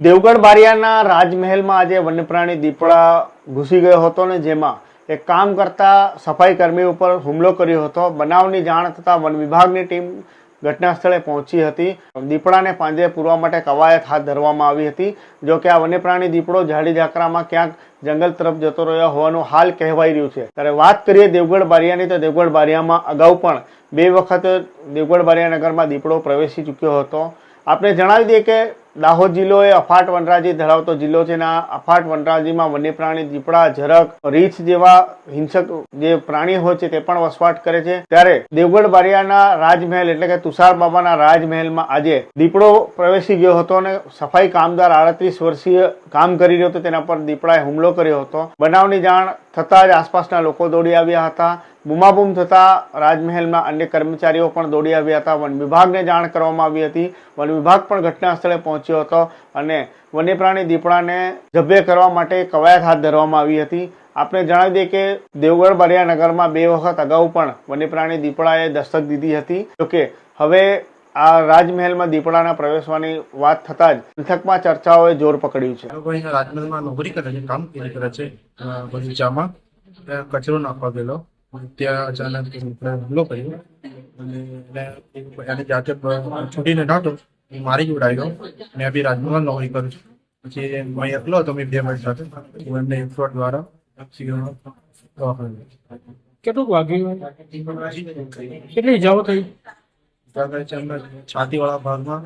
દેવગઢ બારિયાના રાજમહેલમાં આજે વન્યપ્રાણી દીપડા ઘૂસી ગયો હતો ને જેમાં એક કામ કરતા સફાઈ કર્મી ઉપર હુમલો કર્યો હતો. બનાવની જાણ થતાં વન વિભાગની ટીમ ઘટના સ્થળે પહોંચી હતી. દીપડાને પાંજરે પૂરવા માટે કવાયત હાથ ધરવામાં આવી હતી. જો કે આ વન્યપ્રાણી દીપડો ઝાડી ઝાકરામાં ક્યાંક જંગલ તરફ જતો રહ્યો હોવાનું હાલ કહેવાઈ રહ્યું છે. ત્યારે વાત કરીએ દેવગઢ બારિયાની તો દેવગઢ બારિયામાં અગાઉ પણ બે વખત દેવગઢ બારિયા નગરમાં દીપડો પ્રવેશી ચૂક્યો હતો. આપણે જણાવી દઈએ કે દાહોદ જિલ્લો એ અફાટ વનરાજી ધરાવતો જિલ્લો છે અને અફાટ વનરાજીમાં વન્ય પ્રાણી દીપડા ઝરક રીંછ જેવા હિંસક જે પ્રાણી હોય છે તે પણ વસવાટ કરે છે. ત્યારે દેવગઢ બારિયાના રાજમહેલ એટલે કે તુષાર બાબાના રાજમહેલમાં આજે દીપડો પ્રવેશી ગયો હતો અને સફાઈ કામદાર આડત્રીસ વર્ષીય કામ કરી રહ્યો હતો. તેના પર દીપડાએ હુમલો કર્યો હતો. બનાવની જાણ થતાં જ આસપાસના લોકો દોડી આવ્યા હતા. બૂમાબૂમ થતા રાજમહેલમાં અન્ય કર્મચારીઓ પણ દોડી આવ્યા હતા. વન વિભાગને જાણ કરવામાં આવી હતી. વન વિભાગ પણ ઘટના સ્થળે પહોંચ્યો હતો અને વન્યપ્રાણી દીપડાને જબ્બે કરવા માટે કવાયત હાથ ધરવામાં આવી હતી. આપણે જણાવી દઈએ કે દેવગઢ બરિયાનગરમાં બે વખત અગાઉ પણ વન્યપ્રાણી દીપડાએ દસ્તક દીધી હતી. જોકે હવે આ રાજમહેલમાં દીપડાના પ્રવેશવાની વાત થતાં જ પંથકમાં ચર્ચાઓએ જોર પકડ્યું છે. રાજમહેલમાં નોકરી કરે છે, કામ કરે છે બગીચામાં. ત્યાં કચરો નાખવા ગયેલો. ત્યાં અચાનક હુમલો કર્યો. અને જાતે છૂટીને નાટો મારી જોડાયો મેં બી રાજમહેલમાં નોકરી કરું છું. પછી હું એકલો હતો મેં બે મિનિટ સાથે. હું એમને એફરોડ દ્વારા કેટલું કેટલુંક વાગ્યું કેટલી ઇજાઓ થઈ? છાતી વાળા છાતીવાળા ભાગમાં.